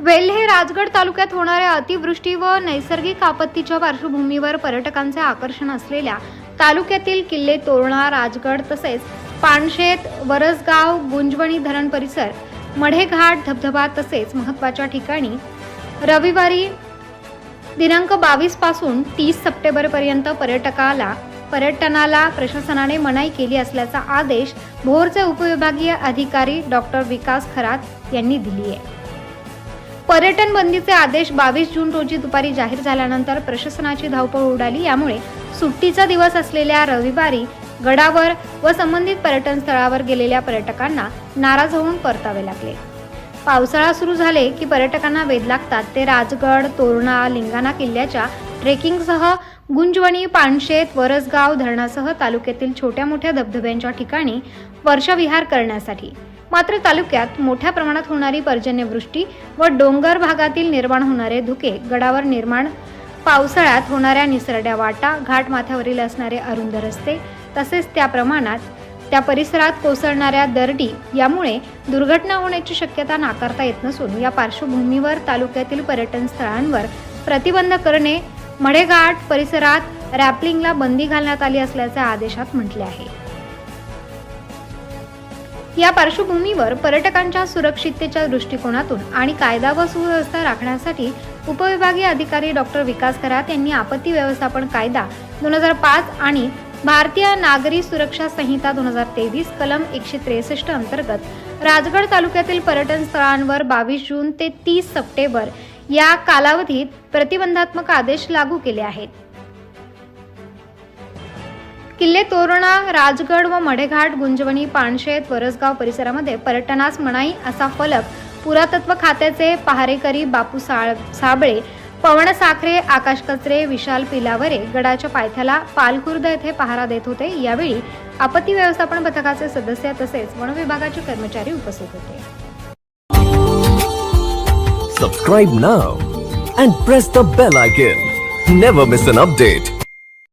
राजगड तालुक्यात होणाऱ्या अतिवृष्टी व नैसर्गिक आपत्तीच्या पार्श्वभूमीवर पर्यटकांचे आकर्षण असलेल्या तालुक्यातील किल्ले तोरणा राजगड तसेच पानशेत वरसगाव गुंजवणी धरण परिसर मढेघाट धबधबा तसेच महत्त्वाच्या ठिकाणी रविवारी दिनांक बावीसपासून तीस सप्टेंबर पर्यंत पर्यटकाला पर्यटनाला प्रशासनाने मनाई केली असल्याचा आदेश भोरचे उपविभागीय अधिकारी डॉक्टर विकास खरात यांनी दिली आहे पर्यटन बंदीचे आदेश बावीस जून रोजी दुपारी जाहीर झाल्यानंतर प्रशासनाची धावपळ उडाली. यामुळे सुट्टीचा दिवस असलेल्या रविवारी गडावर व संबंधित पर्यटन स्थळावर गेलेल्या पर्यटकांना नाराज होऊन परतावे लागले. पावसाळा सुरू झाले की पर्यटकांना वेध लागतात. ते राजगड तोरणा लिंगाणा किल्ल्याच्या ट्रेकिंगसह गुंजवणी पानशेत वरसगाव धरणासह तालुक्यातील छोट्या मोठ्या धबधब्यांच्या ठिकाणी वर्षविहार करण्यासाठी मात्र तालुक्यात मोठ्या प्रमाणात होणारी पर्जन्यवृष्टी व डोंगर भागातील निर्माण होणारे धुके गडावर निर्माण पावसाळ्यात होणाऱ्या निसरड्या वाटा घाट माथ्यावरील असणारे अरुंद रस्ते तसेच त्या प्रमाणात त्या परिसरात कोसळणाऱ्या दरडी यामुळे दुर्घटना होण्याची शक्यता नाकारता येत नसून या पार्श्वभूमीवर तालुक्यातील पर्यटन स्थळांवर प्रतिबंध करणे मढेघाट परिसरात रॅपलिंगला बंदी घालण्यात आली असल्याचे आदेशात म्हटले आहे. या पार्श्वभूमीवर पर्यटकांच्या सुरक्षिततेच्या दृष्टिकोनातून आणि कायदा व सुव्यवस्था राखण्यासाठी उपविभागीय अधिकारी डॉक्टर विकास खरात यांनी आपत्ती व्यवस्थापन कायदा दोन हजार पाच आणि भारतीय नागरी सुरक्षा संहिता दोन हजार तेवीस कलम एकशे त्रेसष्ट अंतर्गत राजगड तालुक्यातील पर्यटन स्थळांवर बावीस जून ते तीस सप्टेंबर या कालावधीत प्रतिबंधात्मक आदेश लागू केले आहेत. किल्ले तोरणा राजगड व मढेघाट गुंजवणी पानशेत वरसगाव परिसरामध्ये पर्यटनास मनाई असा फलक पुरातत्व खात्याचे पहारेकरी बापू साळ साबळे पवन साखरे आकाश कचरे विशाल पिलावरे गडाच्या पायथ्याला पालखुर्द येथे पहारा देत होते. यावेळी आपत्ती व्यवस्थापन पथकाचे सदस्य तसेच वन विभागाचे कर्मचारी उपस्थित होते. Subscribe now and press the bell icon never miss an update